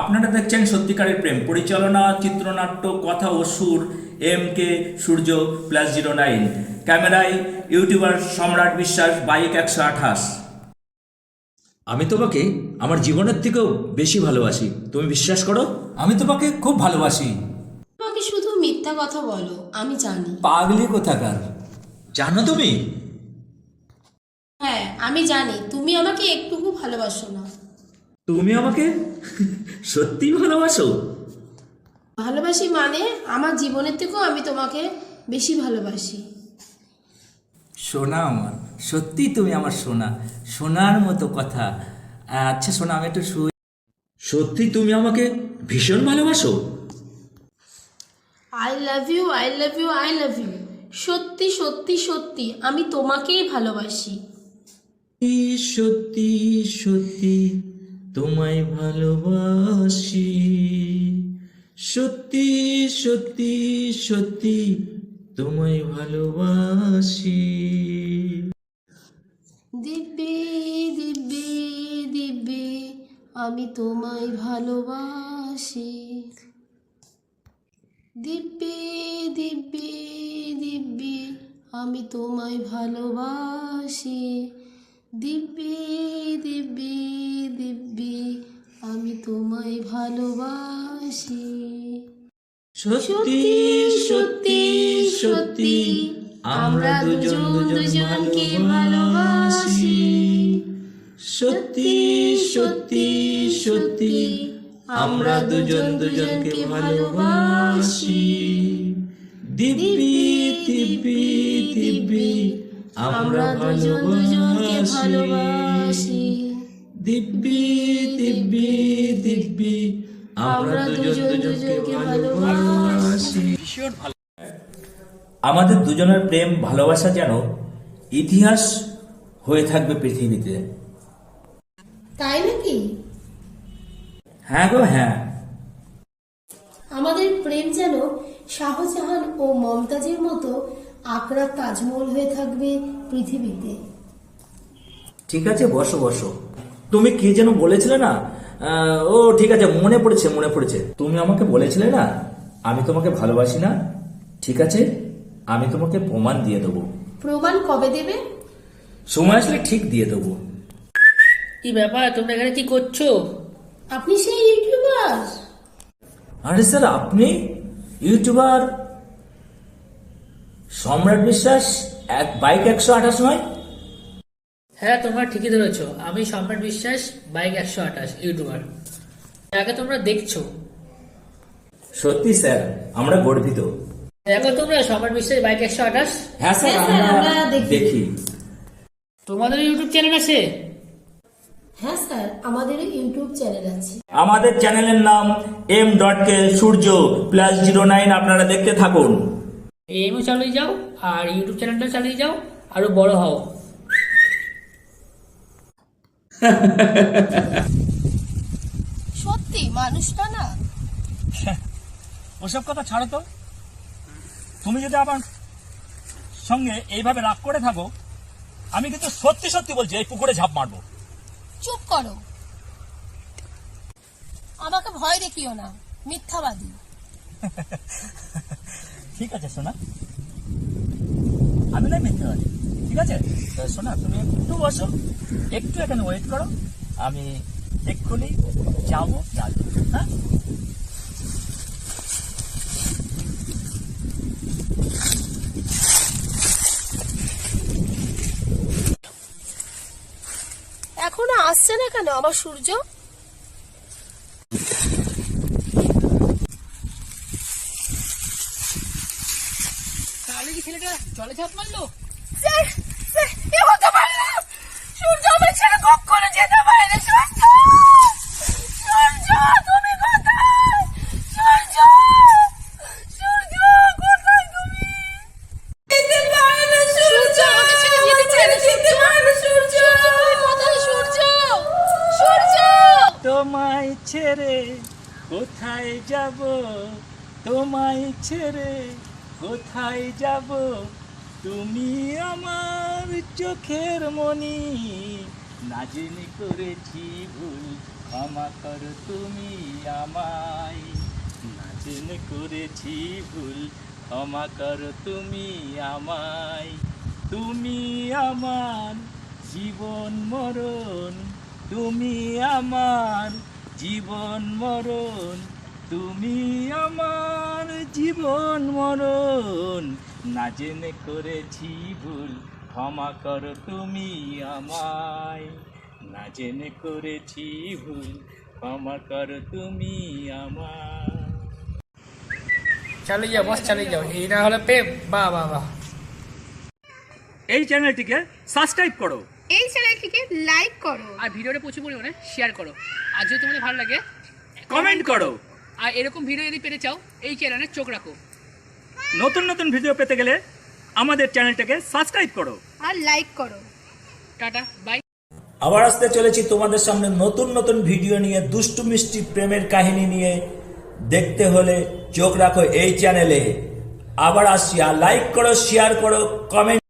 আপনারা দেখছেন সত্যিকারের প্রেম। পরিচালনা চিত্রনাট্য কথা ও সুর M K Surya plus zero nine ক্যামেরায় ইউটিউবার সম্রাট বিশ্বাস বাইক একশো আঠাশ। আমি তোমাকে আমার জীবনের থেকেও বেশি ভালোবাসি। তুমি বিশ্বাস করো? আমি তোমাকে খুব ভালোবাসি। আমাকে শুধু মিথ্যা কথা বলো আমি জানি। পাগলি কোথাকার? জানো তুমি? হ্যাঁ আমি জানি। তুমি আমাকে একটুকু ভালোবাসো না। তুমি আমাকে সত্যি ভালোবাসো? ভালোবাসি মানে আমার জীবনের থেকেও আমি তোমাকে বেশি ভালোবাসি। সোনা আমার সত্যি তুমি আমার সোনা। সোনার মতো কথা। আচ্ছা সোনা আমি একটু শুই। সত্যি তুমি আমাকে ভীষণ ভালোবাসো? I love you I love you I love you সত্যি সত্যি সত্যি আমি তোমাকেই ভালোবাসি। সত্যি সত্যি। তোমায় ভালোবাসি। সত্যি সত্যি সত্যি তোমায় ভালোবাসি। দিব্যি দিব্যি দিব্যি আমি তোমায় ভালোবাসি। দিব্যি দিব্যি দিব্যি আমি তোমায় ভালোবাসি। দিব্যি দিব্যি দিব্যি, আমি তোমায় ভালোবাসি। সত্যি সত্যি সত্যি, আমরা দুজন দুজনকে ভালোবাসি। সত্যি সত্যি সত্যি, আমরা দুজন দুজনকে ভালোবাসি। দিব্যি দিব্যি দিব্যি আমরা ভালোবাসি। দিব্যি দিব্যি দিব্যি আমরা দুজন দুজনকে ভালোবাসি। আমাদের দুজনের প্রেম ভালোবাসা যেন ইতিহাস হয়ে থাকবে পৃথিবীতে। তাই নাকি? হ্যাঁ গো হ্যাঁ। আমাদের প্রেম যেন শাহজাহান ও মমতাজের মতো আকরা তাজমহল হয়ে থাকবে পৃথিবীতে। ঠিক আছে বসো বসো। তুমি কি যেন বলেছিলে না? ও ঠিক আছে মনে পড়েছে মনে পড়েছে। তুমি আমাকে বলেছিলে না আমি তোমাকে ভালোবাসি না? ঠিক আছে আমি তোমাকে প্রমাণ দিয়ে দেবো। প্রমাণ কবে দেবে? সময় আসলে ঠিক দিয়ে দেবো। কি ব্যাপার তোমরা এখানে কি করছ? আপনি সেই ইউটিউবার। আরে স্যার আপনি ইউটিউবার? সম্রাট বিশ্বাস এক বাইক একশো আঠাশ নয়? হ্যাঁ তোমরা ঠিকই ধরেছ। আমি সম্রাট বিশ্বাস বাইক একশো আঠাশ ইউটিউবার। যাকে তোমরা দেখছ। সত্যি স্যার আমরা গর্বিত। দেখো তোমরা সম্রাট বিশ্বাস বাইক একশো আঠাশ? হ্যাঁ স্যার হ্যাঁ, আমরা। দেখি। তোমাদের ইউটিউব চ্যানেল আছে? হ্যাঁ স্যার আমাদের ইউটিউব চ্যানেল আছে। আমাদের চ্যানেলের নাম M dot K Surya plus zero nine আপনারা দেখতে থাকুন। এমও চালিয়ে যাও আর ইউটিউব চ্যানেলটা চালিয়ে যাও আরও বড় হও। সত্যি মানুষটা না। ওসব কথা ছাড়ো তো। তুমি যদি আমার সঙ্গে এইভাবে রাগ করে থাকো আমি কিন্তু সত্যি সত্যি বলছি এই পুকুরে ঝাঁপ মারবো। চুপ করো। আমাকে ভয় দেখিও না মিথ্যাবাদী। ঠিক আছে, সোনা। আমি না মিথ্যে পারি ঠিক আছে? সোনা, তুমি একটু বসো, একটু এখানে ওয়েট করো। আমি এক্ষুনি যাব যাব হ্যাঁ? এখনও আসছে না কেন আমার সূর্য তাহলে কি ছেলেটা জলে ঝাঁপ মারলো? সূর্য আমার ছেড়ে কখনো যেতে পারে না। সূর্য! সূর্য তুমি কোথায়? সূর্য! সূর্য কোথায় তুমি? যেতে পারে না সূর্য। আমাকে ছেড়ে যেতে পারে না যেতে পারে না সূর্য। কোথায়? সূর্য! সূর্য! তোমায় ছেড়ে কোথায় যাব? তোমায় ছেড়ে কোথায় যাব? তুমি আমার চোখের মনি না করেছি ভুল, ক্ষমা করো তুমি আমায়। না করেছি ভুল, ক্ষমা করো তুমি আমায়। তুমি আমার জীবন মরণ, তুমি আমার জীবন মরণ। তুমি আমার জীবন মরণ না জেনে করেছি ভুল ক্ষমা করো তুমি আমায়। না জেনে করেছি ভুল ক্ষমা করো তুমি আমায়। চালিয়ে যাও বস চালিয়ে যাও। এটা হলো প্রেম বাহ বাহ বাহ এই চ্যানেলটিকে সাবস্ক্রাইব করো। এই চ্যানেলটিকে লাইক করো। আর ভিডিওটা প্রচুর পরিমাণে শেয়ার করো। আর যদি তোমাদের ভালো লাগে কমেন্ট করো। আর এরকম ভিডিও যদি পেতে চাও এই চ্যানেলে চোখ রাখো। নতুন নতুন ভিডিও পেতে গেলে আমাদের চ্যানেলটাকে সাবস্ক্রাইব করো। আর লাইক করো। টাটা বাই আবার আসতে চলেছি তোমাদের সামনে নতুন নতুন ভিডিও নিয়ে দুষ্টু মিষ্টি প্রেমের কাহিনী নিয়ে। দেখতে হলে চোখ রাখো এই চ্যানেলে আবার আসছি আর লাইক করো শেয়ার করো কমেন্ট